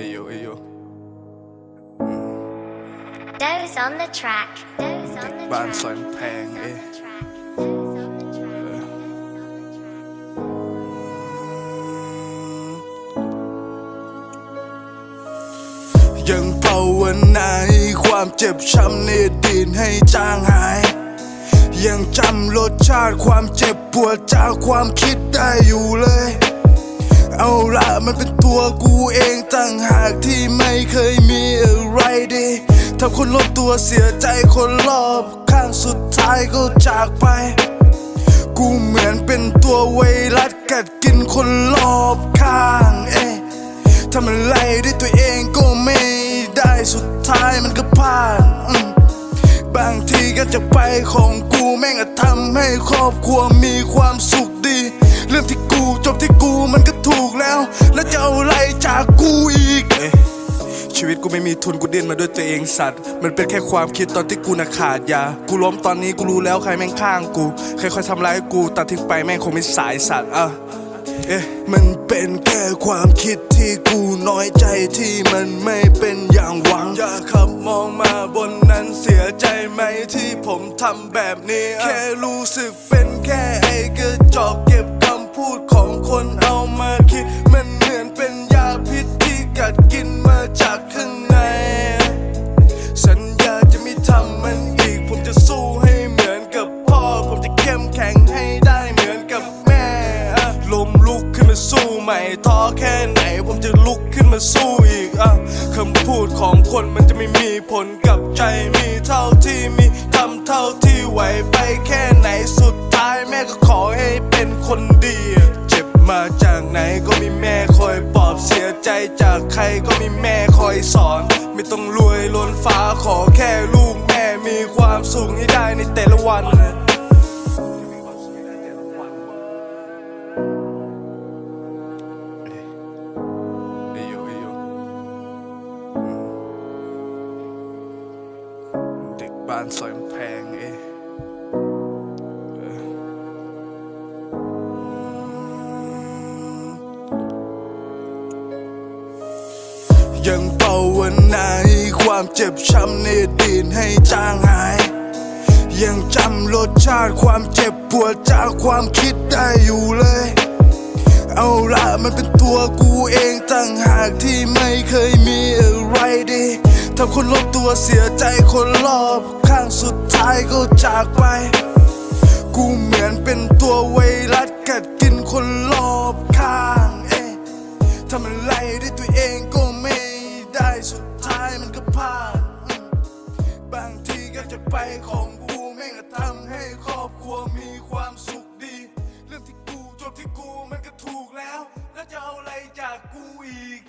Ayo, ayo. Doze on the track. Doze on the track. บ้านซอยแพงเอ้ยยังภาวนาให้ความเจ็บช้ำในดินให้จางหาย ยังจำรสชาติความเจ็บปวดจากความคิดได้อยู่ มันเป็นตัวกูเองต่างหากที่ไม่เคยมีอะไรดีทำคนรอบตัวเสียใจคนรอบข้างสุดท้ายก็จากไป กูเหมือนเป็นตัวไวรัสกัดกินคนรอบข้างเอ๊ะทำอะไรด้วยตัวเองก็ไม่ได้สุดท้ายมันก็พลาดอืมบางทีก็จะไปของกูแม่งก็ทำให้ครอบครัวมีความสุข เรื่องที่กูจบที่กูมันก็ถูกแล้ว แล้วจะเอาอะไรจากกูอีกเอ๊ะชีวิตกูไม่มีทุนกูเดินมาด้วยตัวเองสัตว์ มันเป็นแค่ความคิดตอนที่กูน่ะขาดยา กูล้มตอนนี้กูรู้แล้วใครแม่งข้างกูใครคอยทำร้ายกูตัดทิ้งไปแม่งคงไม่สายสัตว์อะเอ๊ะมันเป็นแค่ความคิดที่กูน้อยใจที่มันไม่เป็นอย่างหวัง อย่าขับมองมาบนนั้นเสียใจไหมที่ผมทำแบบนี้ แค่รู้สึกเป็นแค่ ท้อแค่ไหนผมจะลุกขึ้นมาสู้อีกอะคำพูดของคนมันจะไม่มีผลกับใจมีเท่าที่มีทำเท่าที่ไหวไปแค่ไหนสุดท้ายแม่ก็ขอให้เป็นคนดีเจ็บมาจากไหนก็มีแม่คอยปลอบเสียใจจากใครก็มีแม่คอยสอน ไม่ต้องรวยล้นฟ้าขอแค่ลูกแม่มีความสุขให้ได้ในแต่ละวันานซอยแพงเอ้ยเออยังภาวนาให้ความเจ็บช้ำในดีตให้จางหาย ยังจำรสชาติความเจ็บปวดจากความคิดได้อยู่เลย เอาละมันเป็นตัวกูเองต่างหากที่ไม่เคยมีอะไรดี ทำคนรอบตัวเสียใจคนรอบข้างสุดท้ายก็จากไป กูเหมือนเป็นตัวไวรัสกัดกินคนรอบข้างเอ๊ะทำอะไรด้วยตัวเองก็ไม่ได้สุดท้ายมันก็พลาดบางทีก็จะไปของกูแม่งก็ทำให้ครอบครัวมีความสุขดี เรื่องที่กูจบที่กูมันก็ถูกแล้ว แล้วจะเอาอะไรจากกูอีก